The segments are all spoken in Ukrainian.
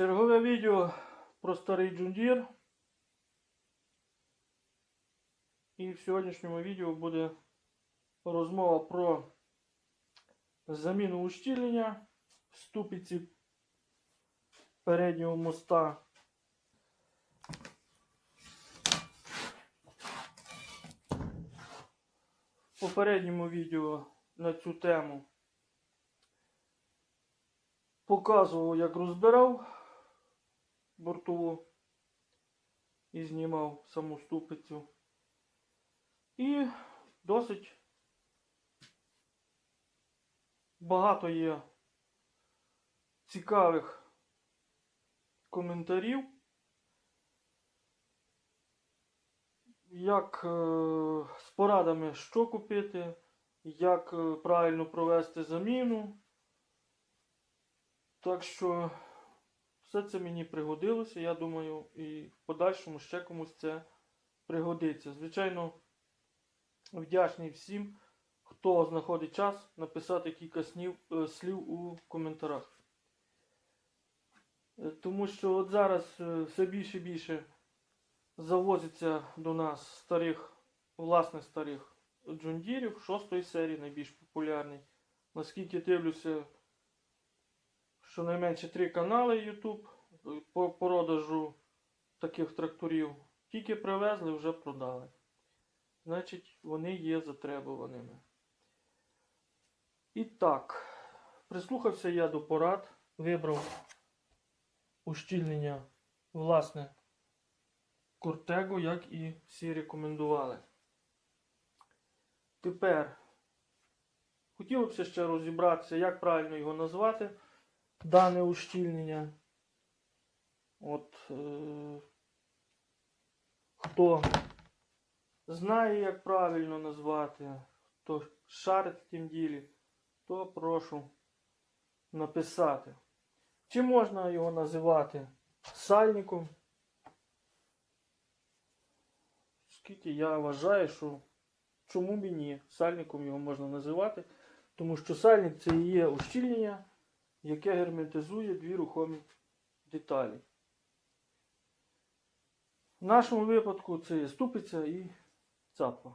Чергове відео про старий джундір. І в сьогоднішньому відео буде розмова про заміну ущільнення в ступиці переднього моста. В попередньому відео на цю тему показував, як розбирав бортову і знімав саму ступицю. І досить багато є цікавих коментарів, як е, з порадами, що купити, як е, правильно провести заміну. Так що все це мені пригодилося. Я думаю, і в подальшому ще комусь це пригодиться. Звичайно, вдячний всім, хто знаходить час написати кілька снів, е, слів у коментарях. Е, Тому що от зараз е, все більше і більше завозиться до нас старих, власне старих джундірів, шостої серії, найбільш популярний. Наскільки дивлюся, щонайменше три канали YouTube по продажу таких тракторів. Тільки привезли, вже продали. Значить, вони є затребуваними. І так, прислухався я до порад, вибрав ущільнення, власне, Кортего, як і всі рекомендували. Тепер хотілося ще розібратися, як правильно його назвати дане ущільнення. От е, хто знає, як правильно назвати, хто шарить в тім ділі, то прошу написати. Чи можна його називати сальником? Оскільки я вважаю, що чому б і ні, сальником його можна називати, тому що сальник це і є ущільнення яке герметизує дві рухомі деталі. В нашому випадку це є ступиця і цапа.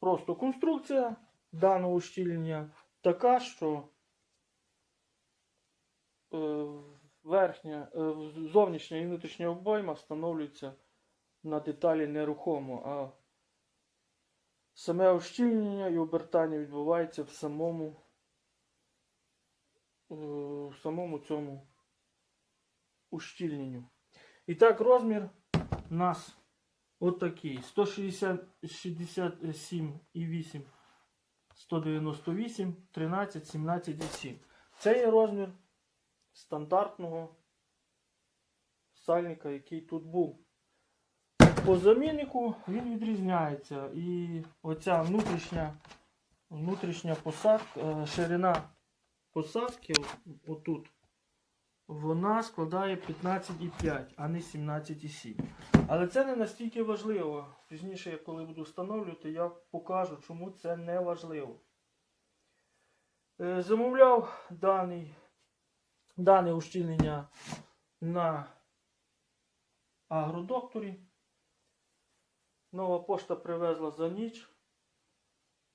Просто конструкція даного ущільнення така, що е, верхня, е, зовнішня і внутрішня обойма встановлюється на деталі нерухомо, а саме ущільнення і обертання відбувається в самому в самому цьому ущільненню. І так, розмір у нас отакий. 167,8, 198, 13, 17,7. Це є розмір стандартного сальника, який тут був. По заміннику він відрізняється. І оця внутрішня, внутрішня посадка, е, ширина посадки отут, вона складає 15,5, а не 17,7. Але це не настільки важливо. Пізніше, коли буду встановлювати, я покажу, чому це не важливо. Е, Замовляв даний, дане ущільнення на агродокторі. Нова пошта привезла за ніч.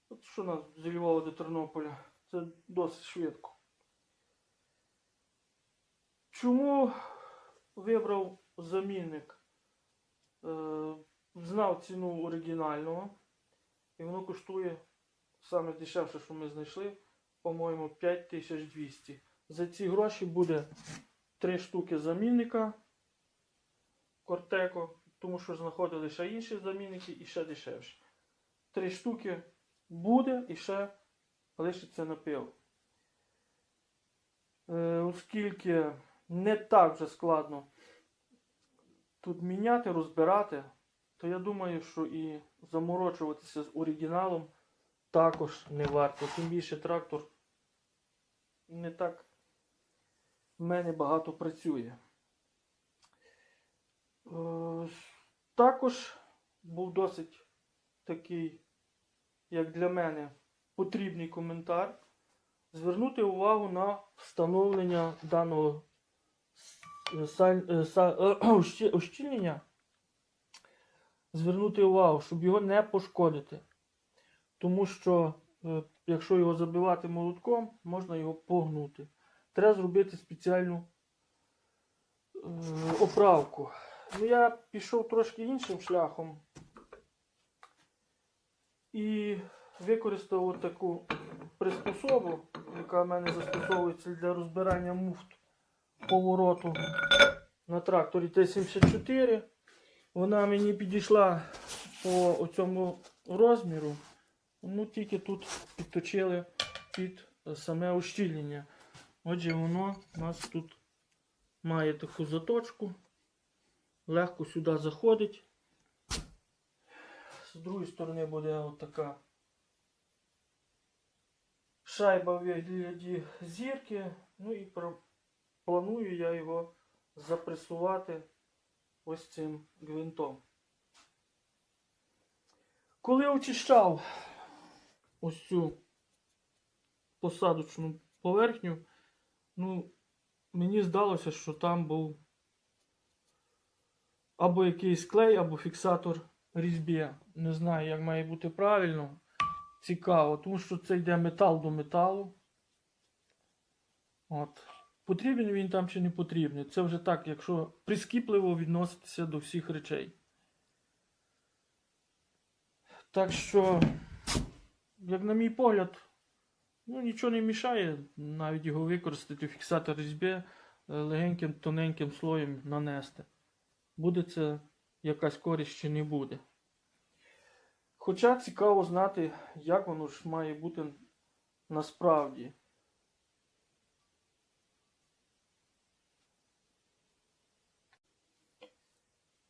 От що нас з Львова до Тернополя. Це досить швидко. Чому вибрав замінник? Е, знав ціну оригінального. І воно коштує саме дешевше, що ми знайшли, по-моєму, 5200. За ці гроші буде 3 штуки замінника Кортеко, тому що знаходили ще інші замінники і ще дешевші. Три штуки буде і ще лишиться на пиво. Е, оскільки не так вже складно тут міняти, розбирати, то я думаю, що і заморочуватися з оригіналом також не варто. Тим більше трактор не так в мене багато працює. Е, Також був досить такий, як для мене, потрібний коментар. Звернути увагу на встановлення даного е, саль- е, са- е, ущі- ущільнення, звернути увагу, щоб його не пошкодити. Тому що, е, якщо його забивати молотком, можна його погнути. Треба зробити спеціальну е, оправку. Ну, я пішов трошки іншим шляхом і використав таку приспособу, яка в мене застосовується для розбирання муфт повороту на тракторі Т-74. Вона мені підійшла по цьому розміру. Ну, тільки тут підточили під саме ущільнення. Отже, воно у нас тут має таку заточку. Легко сюди заходить. З другої сторони буде от така шайба в вигляді зірки. Ну і планую я його запресувати ось цим гвинтом. Коли очищав ось цю посадочну поверхню, ну, мені здалося, що там був або якийсь клей, або фіксатор різьбі. Не знаю, як має бути правильно. Цікаво, тому що це йде метал до металу. От. Потрібен він там чи не потрібний. Це вже так, якщо прискіпливо відноситися до всіх речей. Так що, як на мій погляд, ну нічого не мішає навіть його використати фіксатор різьби е, легеньким тоненьким слоєм нанести. Буде це якась користь чи не буде. Хоча цікаво знати, як воно ж має бути насправді.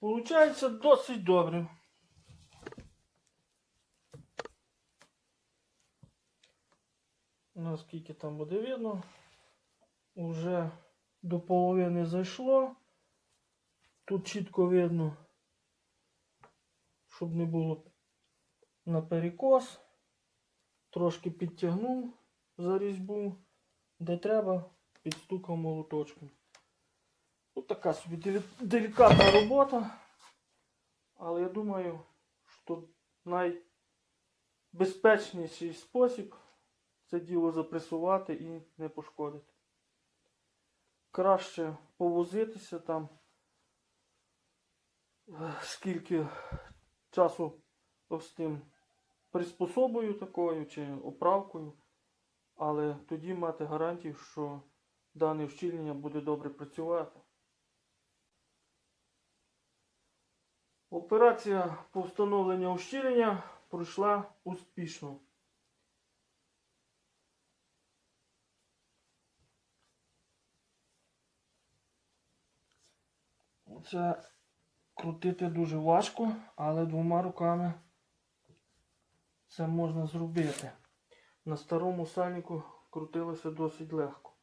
Получається досить добре. Наскільки там буде видно, уже до половини зайшло. Тут чітко видно, щоб не було наперекос. Трошки підтягнув за різьбу, де треба, підстукав молоточком. Ось така собі делікатна робота. Але я думаю, що найбезпечніший спосіб це діло запресувати і не пошкодити. Краще повозитися там, е, скільки часу з тим приспособою такою чи оправкою, але тоді мати гарантію, що дане вщільнення буде добре працювати. Операція по встановленню ущільнення пройшла успішно. Це крутити дуже важко, але двома руками це можна зробити. На старому сальнику крутилося досить легко.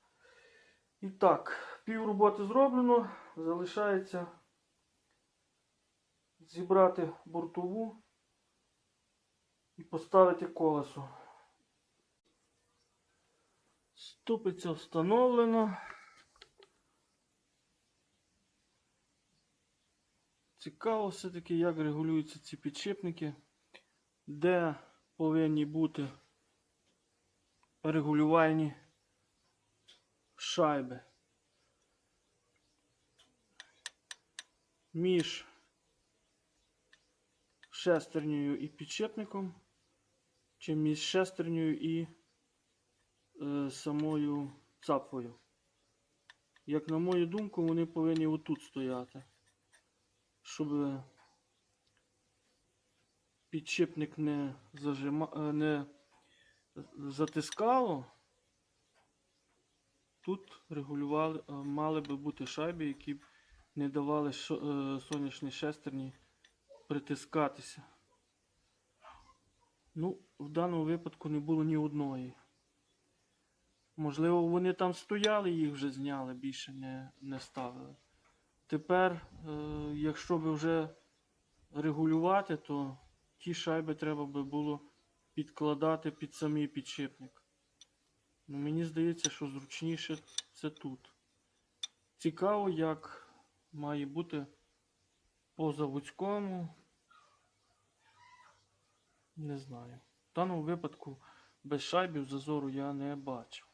І так, пів роботи зроблено, залишається зібрати бортову і поставити колесо. Ступиця встановлено. Цікаво все-таки, як регулюються ці підшипники, де повинні бути регулювальні шайби. Між шестернею і підшипником, чи між шестернею і е, самою цапою. Як на мою думку, вони повинні отут стояти, щоб підшипник не, зажима, е, не затискало. Тут регулювали, е, мали би бути шайби, які б не давали е, сонячній шестерні притискатися. Ну, в даному випадку не було ні одної. Можливо, вони там стояли, їх вже зняли, більше не, не ставили. Тепер, е, якщо би вже регулювати, то ті шайби треба би було підкладати під самий підшипник. Ну, мені здається, що зручніше це тут. Цікаво, як має бути по заводському. Не знаю. В даному випадку без шайбів зазору я не бачив.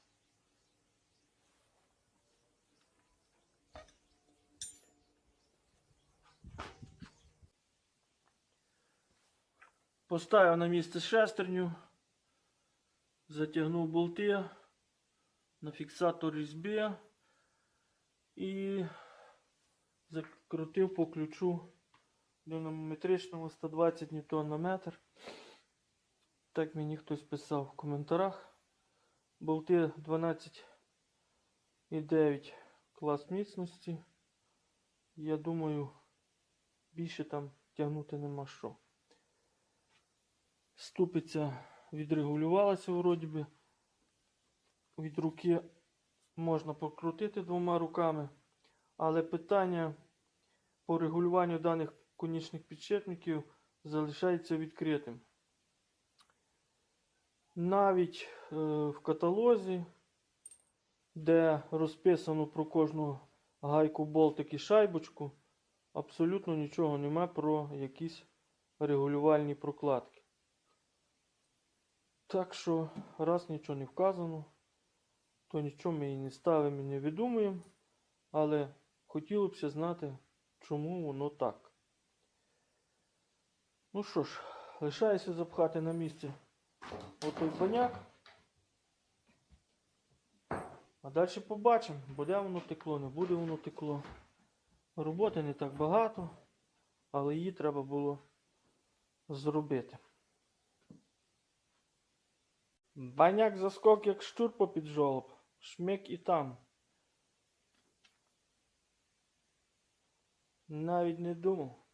Поставив на місце шестерню, затягнув болти на фіксатор різьби і закрутив по ключу динамометричному 120 Ньютон на метр. Так мені хтось писав в коментарях. Болти 12,9 клас міцності. Я думаю, більше там тягнути нема що. Ступиця відрегулювалася вроді би. Від руки можна покрутити двома руками. Але питання по регулюванню даних конічних підшипників залишається відкритим. Навіть е, в каталозі, де розписано про кожну гайку, болтик і шайбочку, абсолютно нічого нема про якісь регулювальні прокладки. Так що, раз нічого не вказано, то нічого ми і не ставимо і не видумуємо, але хотіло б знати, чому воно так. Ну що ж, лишається запхати на місце отой баняк. А далі побачимо, буде воно текло, не буде воно текло. Роботи не так багато, але її треба було зробити. Баняк заскок, як щур попід жолоб. Шмик і там. Навіть не думав.